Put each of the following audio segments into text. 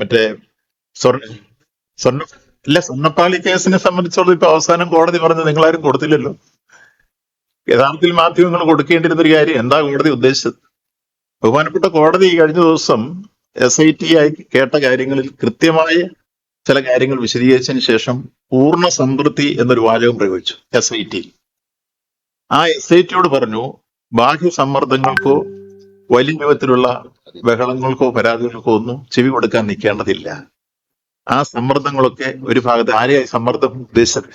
മറ്റേ സ്വർണ ഇല്ല സ്വർണപ്പാളി കേസിനെ സംബന്ധിച്ചോളം ഇപ്പൊ അവസാനം കോടതി പറഞ്ഞു നിങ്ങളാരും കൊടുത്തില്ലല്ലോ. യഥാർത്ഥത്തിൽ മാധ്യമങ്ങൾ കൊടുക്കേണ്ടിരുന്ന ഒരു കാര്യം എന്താ കോടതി ഉദ്ദേശിച്ചത്? ബഹുമാനപ്പെട്ട കോടതി കഴിഞ്ഞ ദിവസം എസ് ഐ ടി ആയി കേട്ട കാര്യങ്ങളിൽ കൃത്യമായ ചില കാര്യങ്ങൾ വിശദീകരിച്ചതിന് ശേഷം പൂർണ സംതൃപ്തി എന്നൊരു വാചകം പ്രയോഗിച്ചു എസ് ഐ ടി ആ എസ് ഐ ടിയോട് പറഞ്ഞു ബാഹ്യ സമ്മർദ്ദങ്ങൾക്കോ വലിയ രൂപത്തിലുള്ള ബഹളങ്ങൾക്കോ പരാതികൾക്കോ ഒന്നും ചെവി കൊടുക്കാൻ നിൽക്കേണ്ടതില്ല. ആ സമ്മർദ്ദങ്ങളൊക്കെ ഒരു ഭാഗത്ത് ആരെയായി സമ്മർദ്ദം ഉദ്ദേശിച്ചത്?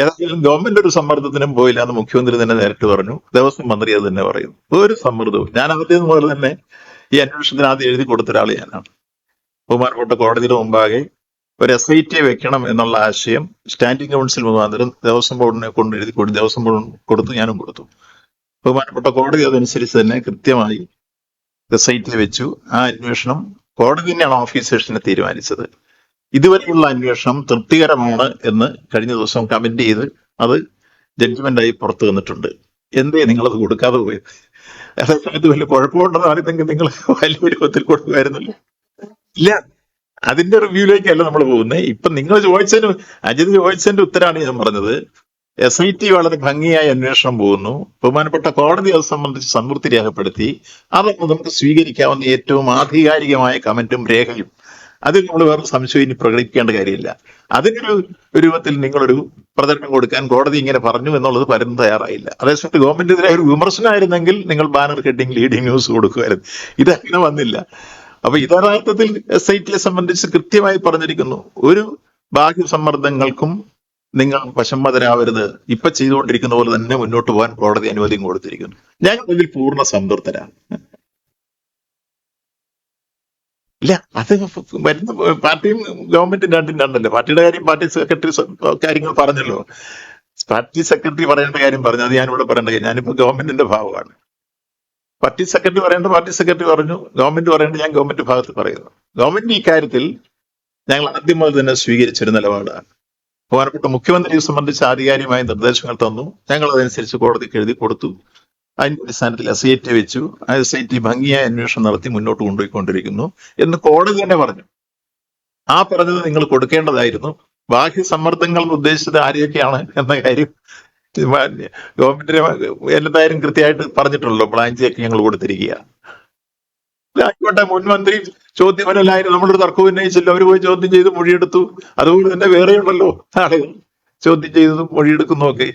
ഏതായാലും ഗവൺമെന്റ് ഒരു സമ്മർദ്ദത്തിനും പോയില്ല എന്ന് മുഖ്യമന്ത്രി തന്നെ നേരിട്ട് പറഞ്ഞു. ദേവസ്വം മന്ത്രി അത് തന്നെ പറയുന്നു. ഒരു സമ്മർദ്ദവും ഞാൻ ആദ്യം പോലെ തന്നെ ഈ അന്വേഷണത്തിന് ആദ്യം എഴുതി കൊടുത്ത ഒരാൾ ഞാനാണ് ബഹുമാനപ്പെട്ട കോടതിയുടെ മുമ്പാകെ ഒരു എസ് ഐ ടി വെക്കണം എന്നുള്ള ആശയം സ്റ്റാൻഡിംഗ് കൗൺസിൽ മുഖാന്തരം ദേവസ്വം ബോർഡിനെ കൊണ്ട് എഴുതി കൊടുത്തു. ദേവസ്വം ബോർഡ് കൊടുത്തു ഞാനും കൊടുത്തു. ബഹുമാനപ്പെട്ട കോടതി അതനുസരിച്ച് തന്നെ കൃത്യമായി എസ് വെച്ചു. ആ അന്വേഷണം കോടതി തന്നെയാണ് ഓഫീസേഴ്സിനെ തീരുമാനിച്ചത്. ഇതുവരെയുള്ള അന്വേഷണം തൃപ്തികരമാണ് എന്ന് കഴിഞ്ഞ ദിവസം കമന്റ് ചെയ്ത് അത് ജഡ്ജ്മെന്റായി പുറത്തു വന്നിട്ടുണ്ട്. എന്തേ നിങ്ങളത് കൊടുക്കാതെ പോയത് അതേസമയത്ത് വലിയ കുഴപ്പമുണ്ടെന്ന് ആദ്യത്തെങ്കിൽ നിങ്ങൾ വലിയ രൂപത്തിൽ കൊടുക്കുമായിരുന്നല്ലോ. ഇല്ല അതിന്റെ റിവ്യൂലേക്കല്ല നമ്മൾ പോകുന്നത്. ഇപ്പൊ നിങ്ങൾ ചോദിച്ചതിന് അജിത് ചോദിച്ചതിന്റെ ഉത്തരമാണ് ഞാൻ പറഞ്ഞത്. എസ് ഐ ടി വളരെ ഭംഗിയായ അന്വേഷണം പോകുന്നു. ബഹുമാനപ്പെട്ട കോടതി അത് സംബന്ധിച്ച് സംതൃപ്തി രേഖപ്പെടുത്തി. അതൊന്നും നമുക്ക് സ്വീകരിക്കാവുന്ന ഏറ്റവും ആധികാരികമായ കമന്റും രേഖയും. അതിൽ നമ്മൾ വേറെ സംശയം ഇനി പ്രകടിപ്പിക്കേണ്ട കാര്യമില്ല. അതിനൊരു രൂപത്തിൽ നിങ്ങളൊരു പ്രചരണം കൊടുക്കാൻ കോടതി ഇങ്ങനെ പറഞ്ഞു എന്നുള്ളത് പരന്ന് തയ്യാറായില്ല. അതേസമയത്ത് ഗവൺമെന്റിനെതിരെ ഒരു വിമർശനമായിരുന്നെങ്കിൽ നിങ്ങൾ ബാനർ ഹെഡിങ് ലീഡിംഗ് ന്യൂസ് കൊടുക്കുമായിരുന്നു. ഇതങ്ങനെ വന്നില്ല. അപ്പൊ യഥാർത്ഥത്തിൽ എസ് ഐ ടിയെ സംബന്ധിച്ച് കൃത്യമായി പറഞ്ഞിരിക്കുന്നു. ഒരു ബാഹ്യ സമ്മർദ്ദങ്ങൾക്കും നിങ്ങൾ വശംമതരാവരുത് ഇപ്പൊ ചെയ്തുകൊണ്ടിരിക്കുന്ന പോലെ തന്നെ മുന്നോട്ട് പോകാൻ കോടതി അനുമതിയും കൊടുത്തിരിക്കുന്നു. ഞങ്ങൾ ഇതിൽ പൂർണ സംതൃപ്തരാണ്. ഇല്ല അത് വരുന്ന പാർട്ടിയും ഗവൺമെന്റും രണ്ടും രണ്ടല്ലോ? പാർട്ടിയുടെ കാര്യം പാർട്ടി സെക്രട്ടറി കാര്യങ്ങൾ പറഞ്ഞല്ലോ. പാർട്ടി സെക്രട്ടറി പറയേണ്ട കാര്യം പറഞ്ഞു. അത് ഞാനിവിടെ പറയേണ്ട കാര്യം. ഞാനിപ്പോ ഗവൺമെന്റിന്റെ ഭാഗമാണ്. പാർട്ടി സെക്രട്ടറി പറയേണ്ട പാർട്ടി സെക്രട്ടറി പറഞ്ഞു. ഗവൺമെന്റ് പറയേണ്ട ഞാൻ ഗവൺമെന്റ് ഭാഗത്ത് പറയുന്നു. ഗവൺമെന്റ് ഈ കാര്യത്തിൽ ഞങ്ങൾ ആദ്യം മുതൽ തന്നെ സ്വീകരിച്ചൊരു നിലപാടാണ്. ബഹുമാനപ്പെട്ട മുഖ്യമന്ത്രിയെ സംബന്ധിച്ച് ആധികാരികമായ നിർദ്ദേശങ്ങൾ തന്നു. ഞങ്ങൾ അതനുസരിച്ച് കോടതിക്ക് എഴുതി കൊടുത്തു. അതിന്റെ അടിസ്ഥാനത്തിൽ എസ് ഐ ടി വെച്ചു. ആ എസ് ഐ ടി ഭംഗിയായ അന്വേഷണം നടത്തി മുന്നോട്ട് കൊണ്ടുപോയിക്കൊണ്ടിരിക്കുന്നു എന്ന് കോടതി തന്നെ പറഞ്ഞു. ആ പറഞ്ഞത് നിങ്ങൾ കൊടുക്കേണ്ടതായിരുന്നു. ബാഹ്യ സമ്മർദ്ദങ്ങൾ ഉദ്ദേശിച്ചത് ആരെയൊക്കെയാണ് എന്ന കാര്യം ഗവൺമെന്റിന് എന്തായാലും കൃത്യമായിട്ട് പറഞ്ഞിട്ടുള്ളൂ പ്ലാൻ ബ്ലാഞ്ചിയൊക്കെ ഞങ്ങൾ കൊടുത്തിരിക്കുക ആയിക്കോട്ടെ മുൻ മന്ത്രി ചോദ്യമല്ലായിരുന്നു നമ്മളൊരു തർക്കം ഉന്നയിച്ചില്ല. അവർ പോയി ചോദ്യം ചെയ്ത് മൊഴിയെടുത്തു. അതുപോലെ തന്നെ വേറെ ഉണ്ടല്ലോ ആളുകൾ ചോദ്യം ചെയ്തതും മൊഴിയെടുക്കുന്നു ഒക്കെ.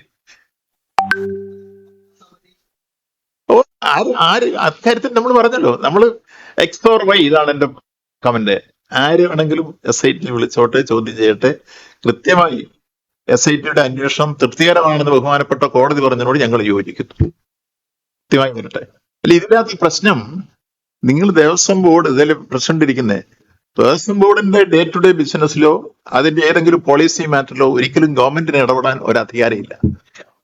ഓ ആര് ആര്? അക്കാര്യത്തിൽ നമ്മൾ പറഞ്ഞല്ലോ. നമ്മൾ എക്സ് ഓർ വൈ ഇതാണ് എന്റെ കമന്റ് ആര് വേണമെങ്കിലും എസ് ഐ ടി വിളിച്ചോട്ടെ ചോദ്യം ചെയ്യട്ടെ. കൃത്യമായി എസ് ഐ ടിയുടെ അന്വേഷണം തൃപ്തികരമാണെന്ന് ബഹുമാനപ്പെട്ട കോടതി പറഞ്ഞതിനോട് ഞങ്ങൾ യോജിക്കുന്നു. കൃത്യമായി വരട്ടെ. അല്ല ഇതിനകത്ത് പ്രശ്നം നിങ്ങൾ ദേവസ്വം ബോർഡ് ഇതിൽ പ്രസിഡന്റ് ഇരിക്കുന്നേ. ദേവസ്വം ബോർഡിന്റെ ഡേ ടു ഡേ ബിസിനസ്സിലോ അതിന്റെ ഏതെങ്കിലും പോളിസി മാറ്ററിലോ ഒരിക്കലും ഗവൺമെന്റിന് ഇടപെടാൻ ഒരു അധികാരമില്ല.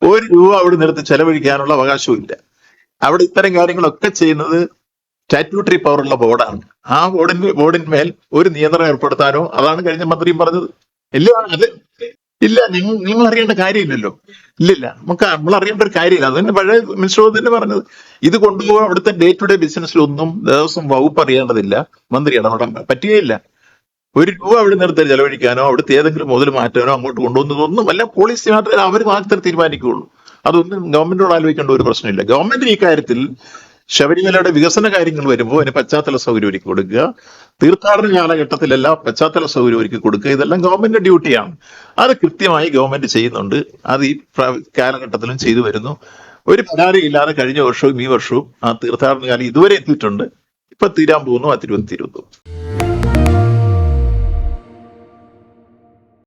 ഒരു രൂപ അവിടെ നിർത്തി ചെലവഴിക്കാനുള്ള അവകാശവും ഇല്ല. അവിടെ ഇത്തരം കാര്യങ്ങളൊക്കെ ചെയ്യുന്നത് സ്റ്റാറ്റ്യൂട്ടറി പവറുള്ള ബോർഡാണ്. ആ ബോർഡിന്റെ ബോർഡിന്മേൽ ഒരു നിയന്ത്രണം ഏർപ്പെടുത്താനോ അതാണ് കഴിഞ്ഞ മന്ത്രിയും പറഞ്ഞത്. ഇല്ല അത് ഇല്ല നിങ്ങൾ നിങ്ങൾ അറിയേണ്ട കാര്യമില്ലല്ലോ. ഇല്ലില്ല നമുക്ക് നമ്മൾ അറിയേണ്ട ഒരു കാര്യമില്ല. അത് തന്നെ പഴയ മിനിസ്റ്റർ തന്നെ പറഞ്ഞത്. ഇത് കൊണ്ടുപോകാൻ അവിടുത്തെ ഡേ ടു ഡേ ബിസിനസ്സിൽ ഒന്നും ദിവസം വകുപ്പ് അറിയേണ്ടതില്ല. മന്ത്രി ഇടപെടാൻ പറ്റുകയില്ല. ഒരു രൂപ അവിടെ നിർത്തി ചെലവഴിക്കാനോ അവിടുത്തെ ഏതെങ്കിലും മുതൽ മാറ്റാനോ അങ്ങോട്ട് കൊണ്ടുവന്നതൊന്നും അല്ല. പോളിസി മാത്രമേ അവർ മാത്രമേ തീരുമാനിക്കുകയുള്ളൂ. അതൊന്നും ഗവൺമെന്റിനോട് ആലോചിക്കേണ്ട ഒരു പ്രശ്നമില്ല. ഗവൺമെന്റിന് ഈ കാര്യത്തിൽ ശബരിമലയുടെ വികസന കാര്യങ്ങൾ വരുമ്പോൾ അതിന് പശ്ചാത്തല സൗകര്യം ഒരുക്കി കൊടുക്കുക. തീർത്ഥാടന കാലഘട്ടത്തിലെല്ലാം പശ്ചാത്തല സൗകര്യം ഒരുക്കി കൊടുക്കുക. ഇതെല്ലാം ഗവൺമെന്റ് ഡ്യൂട്ടിയാണ് അത് കൃത്യമായി ഗവൺമെന്റ് ചെയ്യുന്നുണ്ട്. അത് ഈ കാലഘട്ടത്തിലും ചെയ്തു വരുന്നു. ഒരു പരാതിയില്ലാതെ കഴിഞ്ഞ വർഷവും ഈ വർഷവും ആ തീർത്ഥാടന കാലം ഇതുവരെ എത്തിയിട്ടുണ്ട്. ഇപ്പൊ തീരാൻ പോകുന്നു ആ തിരുവനന്തപുരം